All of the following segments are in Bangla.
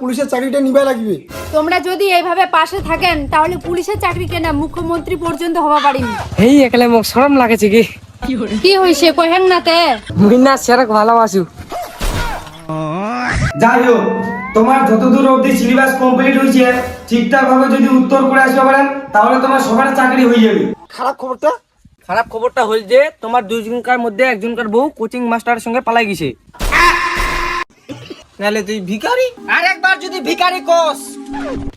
পুলিশের চাকরিটা নিবে লাগবে তোমরা যদি এইভাবে পাশে থাকেন তাহলে পুলিশের চাকরি কেনা মুখ্যমন্ত্রী পর্যন্ত হওয়া পারিনি এই একলে মোক সরম লাগেছে কি? কি হইছে কহেন না তে? মুই না সেরক ভালোবাসু। যাই হোক তোমার যতদূর অবধি সিলেবাস কমপ্লিট হয়েছে ঠিকঠাক ভাবে যদি উত্তর করে আসতে পারেন তাহলে তোমার সবার চাকরি হয়ে যাবে। খারাপ খবরটা? খারাপ খবরটা হল যে তোমার দুইজনকার মধ্যে একজনকার বউ কোচিং মাস্টারের সঙ্গে পালাই গেছে। নালে তুই ভিখারি? আর একবার যদি ভিখারি কোস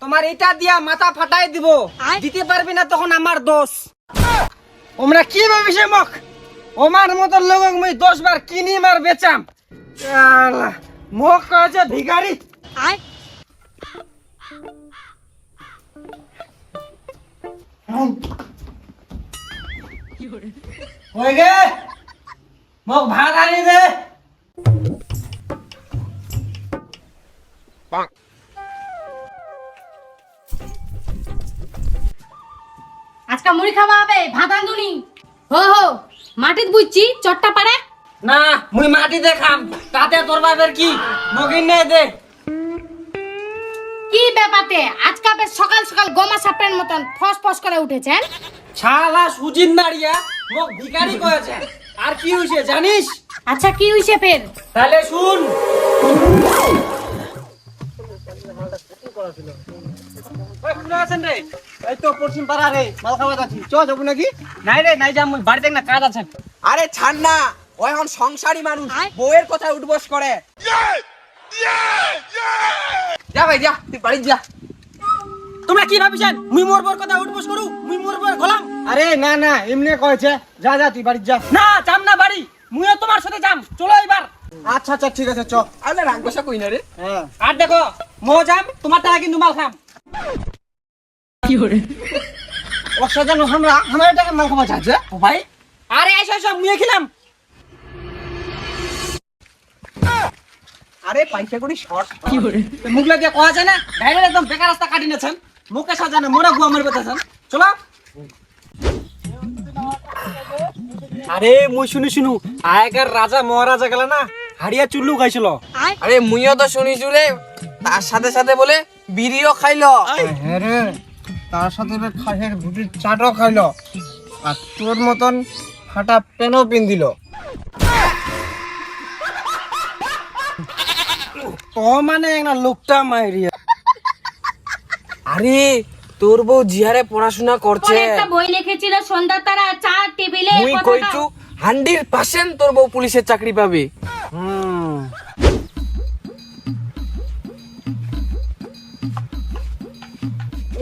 তোমার এটা দিয়া মাথা ফাটাই দিব। দিতে পারবি না তখন আমার দোষ। ওমরা কি ভাবিছে মক? ওমার মতো লোক মুই দশ বার কিনি মার বেচাম। মোক কয়েছে ভিখারি। হয়ে গে। মোক ভাত আনি দে আজকে মুড়ি খাওয়া হবে ভাত আন্দুনি হো হো মাটিত বুঝছি চট্টা পারে? না মুই মাটি দেখাম তাতে তোর বাপের কি? মগিন নে দে। কি ব্যাপারে আজকে বেশ সকাল সকাল গমা সাপের মতন ফস ফস করে উঠেছেন। শালা সুজিন দাঁড়িয়া মোক ভিখারি কয়েছে। আর কি হইছে জানিস? আচ্ছা কি হইছে ফের? তাহলে শুন। ওই কোন আছেন রে? এই তো পশ্চিম পাড়া রে মাল খাওয়া যাচ্ছি চ যাব নাকি? নাই রে নাই যাম বাড়ি দেখ না কাজ আছে। আরে ছাড় না ও এখন সংসারী মানুষ বউয়ের কথা উঠবস করে। যা ভাই যা তুই বাড়ি যা। তোমরা কি ভাবিছেন? মুই মোর বোর কথা উঠবস করু? মুই মোর বোর গলাম? আরে না না এমনি কয়েছে যা যা তুই বাড়ি যা। না যাম না বাড়ি। মুইও তোমার সাথে যাম। চলো এবার আচ্ছা আচ্ছা ঠিক আছে চ। আরে রাগ বসা কই না রে? হ্যাঁ। আর দেখো মো যাম তোমার টাকা কিন্তু মাল খাম। অসাধারণ আমরা আমার টাকা মাল খাওয়া যাচ্ছে ও ভাই আরে এসো এসো মুয়ে খেলাম। আরে পয়সা করি শর্ট। মুগলা দিয়ে কোয়া যায় না? ডাইরেক্ট একদম বেকার রাস্তা কাটি নেছেন মুখে সাজানো মোরা গুয়া মারবে তেছেন চলো। আরে মুই শুনি শুনু। আগেকার রাজা মহারাজা গেল না হাড়িয়া চুল্লু খাইছিল। আরে মুইও তো শুনিছু রে। তার সাথে সাথে বলে বিড়িও খাইলো। হ্যাঁ তার সাথে খাসের ভুটির চাটও খাইলো। আর তোর মতন ফাটা পেনও পিন্দিল তো মানে একটা লোকটা মাইরিয়া আরে তোর বউ জিহারে পড়াশোনা করছে। একটা বই লিখেছিল সন্ধ্যা তারা চা টেবিলে মুই কইছু হান্ড্রেড পার্সেন্ট তোর বউ পুলিশের চাকরি পাবে।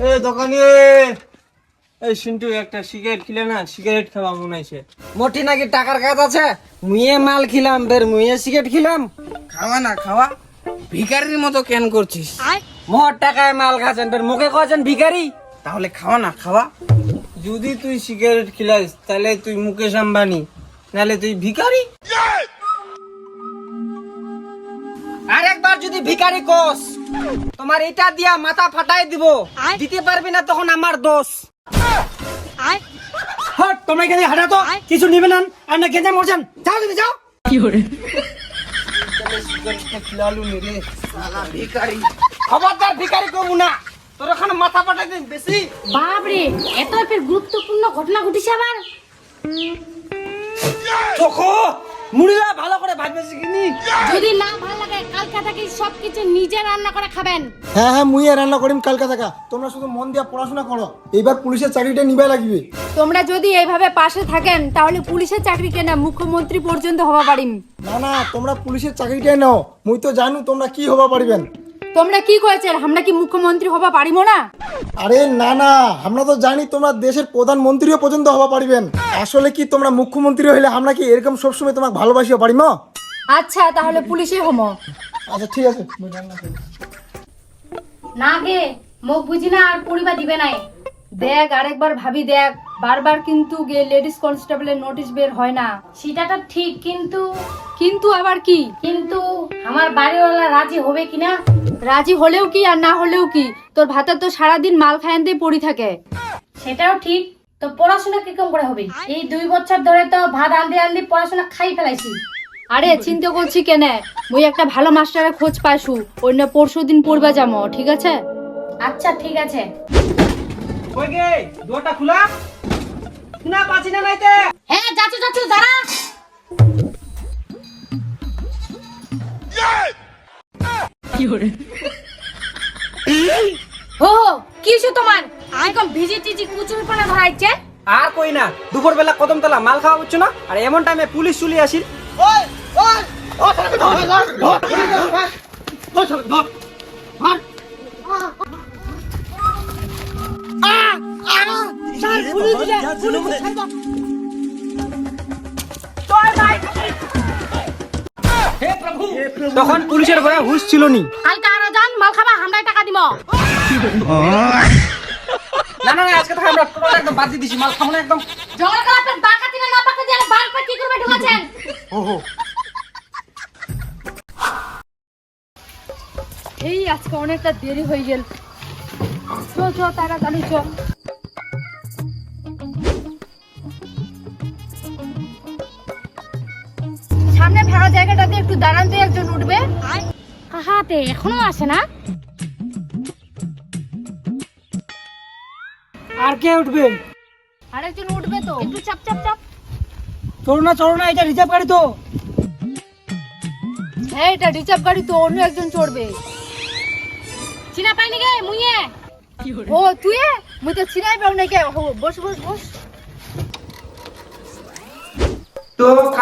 এ দোকানি এই সিন্টু একটা সিগারেট খেলে না সিগারেট খাওয়া মনে হয়েছে মোটি নাকি টাকার কাজ আছে? মুয়ে মাল খিলাম বের মুয়ে সিগারেট খিলাম। খাওয়া না খাওয়া ভিখারির মতো কেন করছিস? মোর টাকায় মাল খাচ্ছেন বের মুখে ভিখারি? তাহলে খাওয়া না খাওয়া? যদি তুই সিগারেট খিলাস তাহলে তুই মুকেশ আম্বানি নাহলে তুই ভিখারি? আর একবার যদি ভিখারি কোস তোমার এটা দিয়া মাথা ফাটাই দিব। দিতে পারবি না তখন আমার দোষ। হট তোমরা এখানে হাঁটা তো। কিছু নিবে না। আর না গেঁজা মরছেন যাও কিন্তু যাও। নি খবরদার ভিখারি কমু না। তোর ওখানে মাথা ফাটাই দিন বেশি। বাপরে এত ফের গুরুত্বপূর্ণ ঘটনা ঘটিছে আবার। চোখো! মুড়িরা ভালো করে ভাজবে কিনি যদি না ভালো লাগে কালকা থেকে সবকিছু নিজে রান্না করে খাবেন। হ্যাঁ হ্যাঁ মুই রান্না করিম কালকা থাকা। তোমরা শুধু মন দিয়ে পড়াশোনা করো। এইবার পুলিশের চাকরিটা নিবে লাগবে। তোমরা যদি এইভাবে পাশে থাকেন তাহলে পুলিশের চাকরি কেন মুখ্যমন্ত্রী পর্যন্ত হওয়া পারিম। না না তোমরা পুলিশের চাকরিটাই নাও। মুই তো জানু তোমরা কি হওয়া পারিবেন। তোমরা কি করেছে? আমরা কি মুখ্যমন্ত্রী হবা পারিব না? আরে না না। আমরা তো জানি তোমরা দেশের প্রধানমন্ত্রীও পর্যন্ত হবা পারিবেন। আসলে কি তোমরা মুখ্যমন্ত্রী হইলে আমরা কি এরকম সবসময় তোমাকে ভালোবাসিও পারিম? আচ্ছা তাহলে পুলিশে হম। আচ্ছা ঠিক আছে। না গে মুখ বুঝি না আর পরিবার দিবে নাই। দেখ আরেকবার ভাবি দেখ বারবার কিন্তু গে লেডিস কনস্টেবলের নোটিশ বের হয় না। সেটা তো ঠিক কিন্তু কিন্তু আবার কি? কিন্তু আমার বাড়িওয়ালা রাজি হবে কিনা রাজি হলেও কি আর না হলেও কি? তোর ভাতা তো সারাদিন মাল খায়ান দিয়ে পড়ি থাকে। সেটাও ঠিক তো পড়াশোনা কীরকম করে হবে? এই দুই বছর ধরে তো ভাত আন্দি আন্দি পড়াশোনা খাই ফেলাইছি। আরে চিন্তা করছি কেনে? মুই একটা ভালো মাস্টারের খোঁজ পাইছু অন্য পরশু দিন পড়বা যাব ঠিক আছে? আচ্ছা ঠিক আছে। কই গে খোলা পাচ্ছি না নাইতে হ্যাঁ যাচ্ছ যাচ্ছ দাঁড়া হো হো কিছু তোমার একদম ভিজি টিজি কুচুর পানা ধরাইছে আর কই না দুপুর বেলা কদম তলা মাল খাওয়া হচ্ছে না আর এমন টাইমে পুলিশ চলে আসিল তখন পুলিশের ঘরে হুশ ছিল নি কালকে আরও যান মাল খাবা হামরাই টাকা দিব না না আজকে থেকে আমরা টোটাল একদম বাদ দিয়ে দিছি মাল খাব না একদম। পেট বাঁকা দিলে না দিলে কি করবে ঢুকাছেন? এই আজকে অনেকটা দেরি হয়ে গেল। চ চ তাড়াতাড়ি চ। সামনে ফাঁকা জায়গাটাতে একটু দাঁড়ান তো একজন উঠবে। হাতে এখনও আসে না? আর কে উঠবে? আরেকজন উঠবে তো। একটু চাপ চাপ চাপ। চলো না চলো না এটা রিজার্ভ গাড়ি তো। হ্যাঁ এটা রিজার্ভ গাড়ি তো অন্য একজন চড়বে। চিনা পাইনি গে মুইয়ে? ও তুই মুই তো চিনাই পাও না কে? বস বস বস।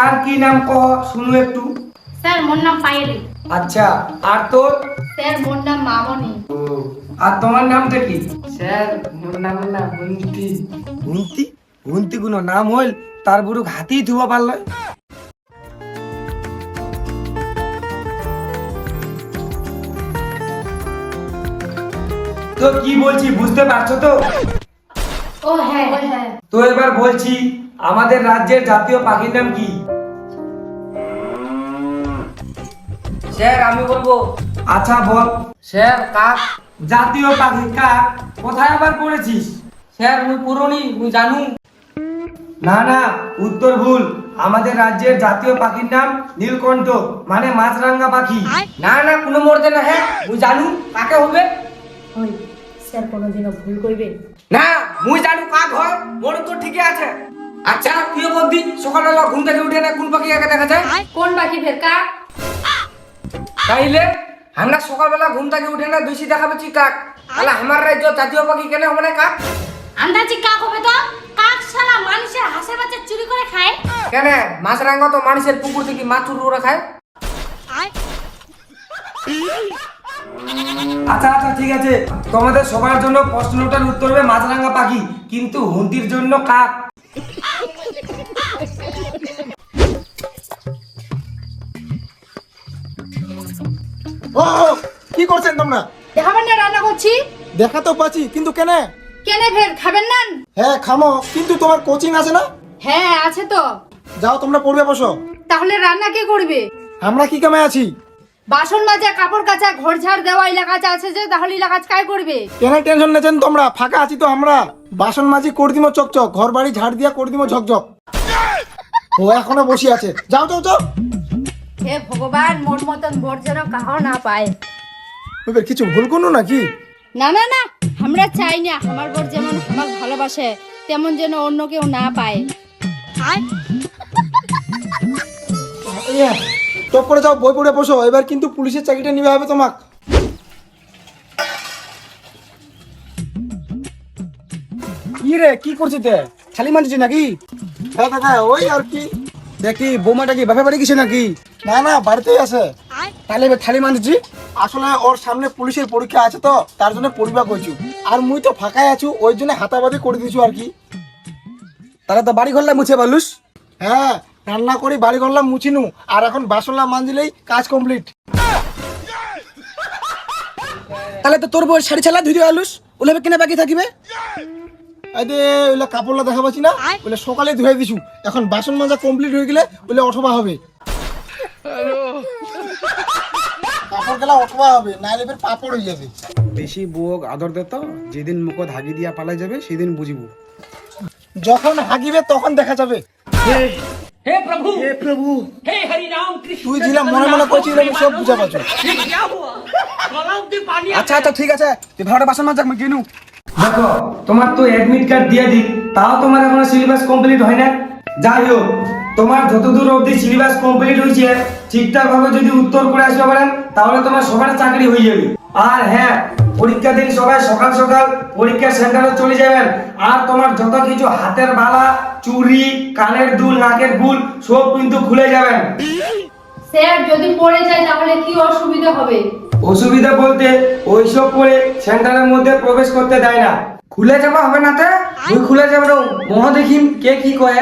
তো কার কি নাম ক? শুনু একটু। স্যার মোর নাম পায়েলি। আচ্ছা আর তোর? স্যার মোর নাম মামনি। ও, আর তোমার নামটা কি? স্যার মোর নাম না বন্তি হুন্তি হুন্তি কোনো নাম হইল তার বুড়ো হাতি ধুয়া পারল। তো কি বলছি বুঝতে পারছ তো? ও হ্যাঁ হ্যাঁ। তো এবার বলছি আমাদের রাজ্যের জাতীয় পাখির নাম কি? স্যার আমি বলব। আচ্ছা বল। স্যার কাক? জাতীয় পাখি কাক কোথায় আবার পড়েছিস? স্যার মুই পুরনি মুই জানু। না না উত্তর ভুল। আমাদের রাজ্যের জাতীয় পাখির নাম নীলকণ্ঠ মানে মাছরাঙ্গা পাখি। না না কোনো মরতে না হ্যাঁ মুই জানু কাকে হবে? ওই স্যার কোনোদিনও ভুল করবে না মুই জানু কাক হয় মোর তো ঠিকই আছে। আচ্ছা তুইও বলদি সকালবেলা ঘুম থেকে উঠে না কোন পাখি আগে দেখা যায়? কোন পাখি ফের কাক? তাইলে আমরা সকালবেলা ঘুম থেকে উঠে না দুইশি দেখা পাচ্ছি কাক? তাহলে আমার রাজ্য জাতীয় পাখি কেন হবে না কাক? আন্দাজি কাক হবে তো? কাক সারা মানুষের হাসের বাচ্চা চুরি করে খায়? কেন? মাছরাঙ্গা তো মানুষের পুকুর থেকে মাছ চুরি করে খায়? আচ্ছা আচ্ছা ঠিক আছে। তোমাদের সবার জন্য প্রশ্নটার উত্তর হবে মাছরাঙ্গা পাখি কিন্তু হুন্তির জন্য কাক। ও কি করছেন তোমরা? দেখাবেন না রান্না করছি? দেখা তো পাচ্ছি কিন্তু কেন? কেনে ফের খাবেন না? হ্যাঁ খামো কিন্তু তোমার কোচিং আছে না? হ্যাঁ আছে তো। যাও তোমরা পড়বে বসো। তাহলে রান্না কে করবে? আমরা কি কামে আছি? বাসন মাজা কাপড় কাচা ঘর ঝাড় দেওয়া এলাকা আছে যে তাহলে এলাকা কাজ করবে? কেন টেনশন নেছেন তোমরা? ফাঁকা আছি তো আমরা। বাসন মাজি করে দিমো চকচক। ঘর বাড়ি ঝাড় দিয়া করে দিমো ঝকঝক। ও এখনও বসে আছে। যাও যাও যাও। হে ভগবান মোর মতন বোর যেন কাহো না পায়। এবার কিছু ভুল নাকি? না না না আমরা চাই না আমার বোর যেমন আমাকে ভালোবাসে তেমন যেন অন্য কেউ না পায়। টপ করে যাও বই পড়ে বসো এবার কিন্তু পুলিশের চাকরিটা নিবে হবে তোমাক। কি রে কি করছিস তে? খালি মানছিস নাকি? হ্যাঁ কাকা ওই আর কি। দেখি বৌমাটা কি বাপে বাড়ি গেছে নাকি? না না বাড়িতেই আছে। তাহলে থালি মানছিস আসলে ওর সামনে পুলিশের পরীক্ষা আছে তো তার জন্য পরিবার করছু আর মুই তো ফাঁকাই আছু ওই জন্য হাতাবাদি করে দিছু আর কি। তাহলে তো বাড়ি ঘরলা মুছে পারলুস হ্যাঁ রান্না করি বাড়ি করলাম মুছিনু। আর এখন বাসনলা মানজিলেই কাজ কমপ্লিট তাহলে তো তোর বউ শাড়ি ছালা ধুই আলুস ওলাবে কেনে বাকি থাকিবে? যে ওইলা কাপড়লা দেখা পাচ্ছি না ওইলা সকালে ধুয়ে দিছু। এখন বাসন মাজা কমপ্লিট হয়ে গেলে ওইলা অথবা হবে। পাপড় গেলা অটবা হবে নাইলে ফের পাপড় হয়ে যাবে। বেশি বুয়োগ আদর দে তো যেদিন মুখত হাগি দিয়া পালাই যাবে সেদিন বুঝিব। যখন হাগিবে তখন দেখা যাবে। হে প্রভু হে প্রভু হে হরি নাম কৃষ্ণ তুই জিলা মনে মনে কইছিস আমি সব বুঝা পাচ্ছি। আচ্ছা আচ্ছা ঠিক আছে। তুই ভাড়া বাসন মাছ আমি গিনু দেখো তোমার তো অ্যাডমিট কার্ড দিয়ে দিই তাও তোমার এখনও সিলেবাস কমপ্লিট হয় না যাই হোক তোমার যতদূর অবধি সিলেবাস কমপ্লিট হয়েছে ঠিকঠাক ভাবে যদি উত্তর করে আসতে পারেন তাহলে তোমার সবার চাকরি হয়ে যাবে। আর হ্যাঁ পরীক্ষা দিন সবাই সকাল সকাল পরীক্ষা সেন্টারে চলে যাবেন। আর তোমার যত কিছু হাতের বালা চুড়ি কানের দুল নাকের ফুল সব কিন্তু খুলে যাবেন। স্যার যদি পড়ে যায় তাহলে কি অসুবিধা হবে? অসুবিধা বলতে ওইসব করে সেন্টারের মধ্যে প্রবেশ করতে দেয় না। খুলে যাবা হবে না তে? তুই খুলে যাবে মহ দেখিম কে কি কয়ে?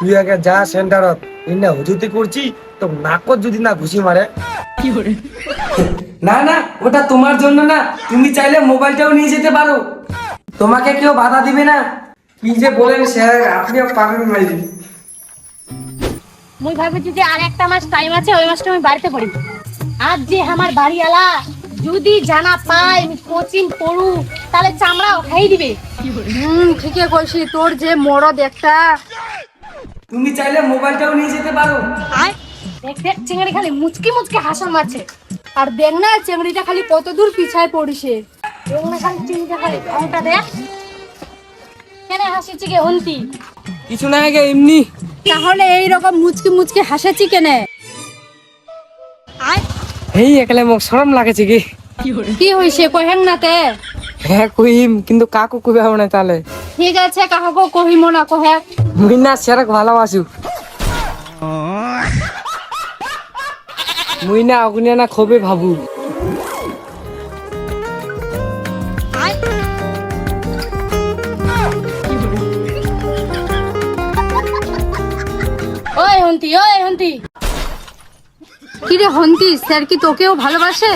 তুই আগে যা সেন্টারত না হুজুতি করছি তো নাকত যদি না ঘুষি মারে। না না ওটা তোমার জন্য না। তুমি চাইলে মোবাইলটাও নিয়ে যেতে পারো। তোমাকে কেউ বাধা দিবে না। কি যে বলেন স্যার আপনিও পারেন মুই ভাবিছি যে আর একটা মাস টাইম আছে ওই মাসটা আমি বাড়িতে পড়ি। আজ যে আমার বাড়ি আলা যদি জানা পাই আমি কোচিং পড়ু তাহলে চামড়া খাই দিবে। হুম ঠিকই কইছি তোর যে মরদ একটা তুমি চাইলে মোবাইলটাও নিয়ে যেতে পারো। আয় দেখ দেখ চিংড়ি খালি মুচকি মুচকি হাসন মারছে। আর দেখ না চিংড়িটা খালি কত দূর পিছায় পড়িছে। দেখ না খালি চিংড়িটা খালি ঢংটা দেখ। কেন হাসিছি গে হন্তি? কিছু না আগে এমনি। তাহলে এই রকম মুচকি মুচকি হাসেছি কেনে? আয়। এই একলে মোক শরম লাগেছে কি কি হইছে কহেন না তে? হ্যাঁ কইম কিন্তু কাকু কবে হবে না তাহলে? ঠিক আছে কাহাকে কহিম না কহে। মুই না সেরক ভালোবাসু মুই না অগুনিয়া না খুবই ভাবু ওই হন্তি ওই হন্তি। কি রে হন্তি স্যার কি তোকেও ভালোবাসে?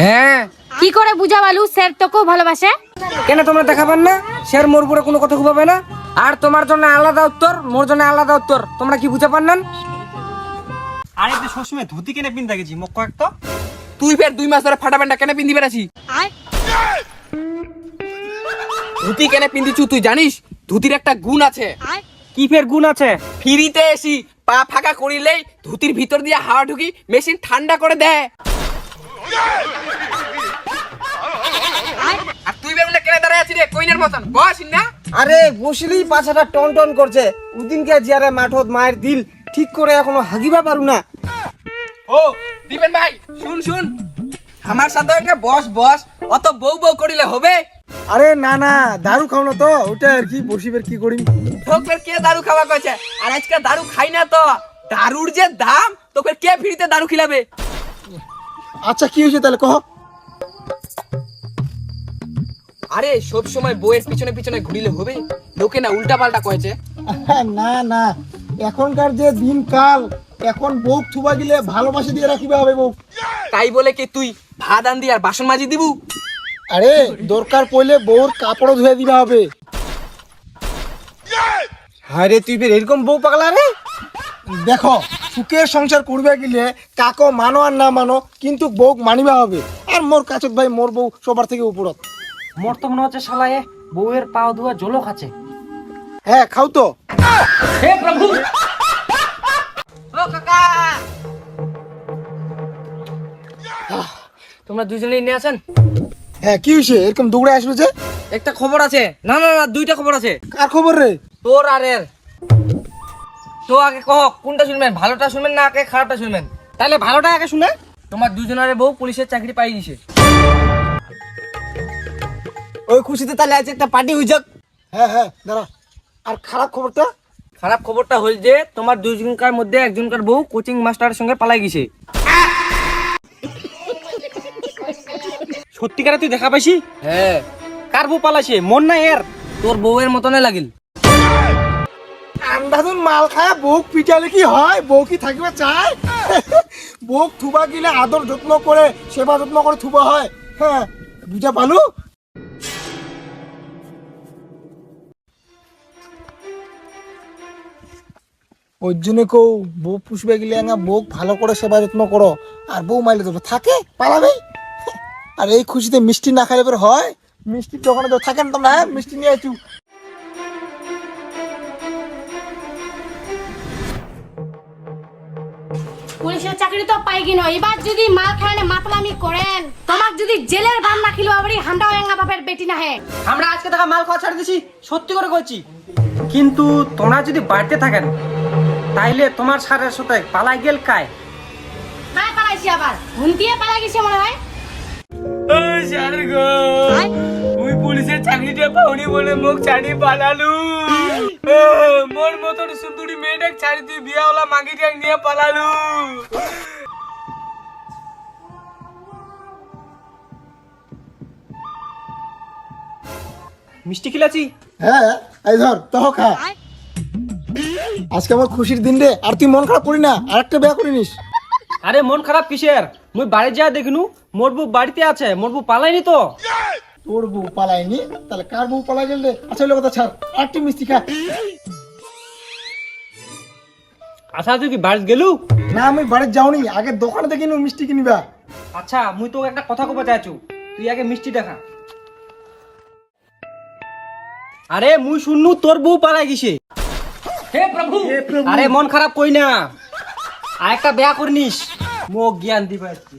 হ্যাঁ কি করে বুঝা বালু স্যার তোকেও ভালোবাসে। কেন তোমরা দেখা দেখাবেন না? স্যার মোর উপরে কোনো কথা খুবাবে না? আর তোমার জন্য আলাদা উত্তর মোর জন্য আলাদা উত্তর। তোমরা কি বুঝা পান না আরে তুই সবসময় ধুতি কেনে পিন দেখেছি মোক কয়েক তো। তুই ফের দুই মাস ধরে ফাটা প্যান্টটা কেন পিন্দি বেড়াছি ধুতি কেন পিন্দিছু তুই জানিস? ধুতির একটা গুণ আছে। কি ফের গুণ আছে? ফ্রিতে এসি পা ফাঁকা করিলেই ধুতির ভিতর দিয়ে হাওয়া ঢুকি মেশিন ঠান্ডা করে দেয় আর তুই বেগুনে কেনে দাঁড়ায় রে কইনের মতন। বস না আরে বসলি পাছাটা টন টন করছে। উদিনকে জিয়ারে মাঠত মায়ের দিল। ঠিক করে এখনও হাগিবা পারু না। ও দিবেন ভাই শুন শুন। আমার সাথে একটা বস বস। অত বউ বউ করিলে হবে? আরে না না দারু খাও না তো। ওটা আর কি বসিবের কি করি তোকে কে দারু খাওয়া কইছে? আর আজকে দারু খাই না তো। দারুর যে দাম তোকে কে ফ্রিতে দারু খিলাবে? আচ্ছা কি হয়েছে তাহলে কহ। আরে সব সময় বইয়ের পিছনে পিছনে ঘুরিলে হবে? লোকে না উল্টা পাল্টা কয়েছে না না। এখনকার যে দিনকাল এখন বউ থুবা গিলে ভালোবাসা দিয়ে রাখিবে হবে বউ। তাই বলে কি তুই? ভাত আন্দি আর বাসন মাজি দিবু? আরে দরকার পড়লে বউর কাপড় ধুয়ে দিবা হবে। আরে তুই ফের এরকম বউ পাগলা রে? দেখো সুখের সংসার করবে গেলে কাকো মানো আর না মানো কিন্তু বউ মানিবা হবে। আর মোর কাছত ভাই মোর বউ সবার থেকে উপরত। মোর তো মনে হচ্ছে শালায় বউয়ের পা ধোয়া জলো খাচ্ছে হ্যাঁ খাও তো। হে প্রভু! ও কাকা! তোমরা দুজনেই নিয়ে আছেন হ্যাঁ কি হয়েছে এরকম দৌড়ে আসলো যে? একটা খবর আছে। না না না দুইটা খবর আছে। আর খবর রে? তোর আর এর। তো আগে কহ কোনটা শুনবেন? ভালোটা শুনবেন না আগে খারাপটা শুনবেন? তাহলে ভালোটা আগে শুনে। তোমার দুজনের বউ পুলিশের চাকরি পাই দিছে। ওই খুশিতে তাহলে আজ একটা পার্টি হয়ে যাক। হ্যাঁ হ্যাঁ দাঁড়া। আর খারাপ খবরটা? খারাপ খবরটা হল যে তোমার দুজনকার মধ্যে একজনকার বউ কোচিং মাস্টারের সঙ্গে পালাই গেছে। সত্যিকারে তুই দেখা পাইছি? হ্যাঁ। কার বউ পালাইছে? মন না এর? তোর বউয়ের মতনে লাগিল। আন্দাজুন মাল খায় বউ পিটালে কি হয়? বউ কি থাকিবে চায় বউ থুবা গিলে আদর যত্ন করে সেবা যত্ন করে থুবা হয়। হ্যাঁ বুঝা পালু? ওই জন্য কেউ বউ পুষবে গেলে না বউ ভালো করে সেবা যত্ন করো আর বউ মাইলে দেবে থাকে পালাবেই আর এই খুশিতে মিষ্টি না খাইলে পরে হয় মিষ্টির দোকানে তো থাকেন তোমরা হ্যাঁ? মিষ্টি নিয়ে আইছু পুলিশের চাকরি তো পাই কিনো এবার যদি মাল খানে মাতলামি করেন তোমাক যদি জেলের ভান না খিলো আবার হান্ডা এঙ্গা বাপের বেটি না হে আমরা আজকে দেখা মাল খাওয়া ছাড়ে দিছি সত্যি করে কইছি। কিন্তু তোমরা যদি বাড়িতে থাকেন তাইলে তোমার সারের সাথে পালাই গেল কায়? কায় পালাইছি আবার। হুন্তিয়ে পালাই গেছে মনে হয়। স্যার গো মুই পুলিশের চাকরিটা পাওনি বলে মুখ ছাড়ি পালালু। মোর মতন সুন্দরী মেয়েটাকে ছাড়ি তুই বিয়াওয়ালা মাগিটাকে নিয়ে পালালু। মিষ্টি খিলাছি হ্যাঁ এই ধর তহ খা। আজকে আমার খুশির দিন রে আর তুই মন খারাপ করি না আর একটা বিয়া করে নিস। আরে মন খারাপ কিসের? মুই বাড়ি যা দেখিনু মোর বউ বাড়িতে আছে মোর বউ পালাইনি তো। তোর বউ পালায়নি? তাহলে কার বউ পালাই গেল রে? আচ্ছা ওই কথা ছাড় আর একটু মিষ্টি খা। আচ্ছা তুই কি বাড়ি গেলু? না আমি বাড়ির যাওনি আগে দোকানে দেখে নিও মিষ্টি কিনিবা। আচ্ছা মুই তোকে একটা কথা কব চাইছু তুই আগে মিষ্টি দেখা। আরে মুই শুননু তোর বউ পালাই গেছে। হে প্রভু! আরে মন খারাপ কই না? আর একটা বিয়া করনিস। মোক জ্ঞান দিবা আজকে।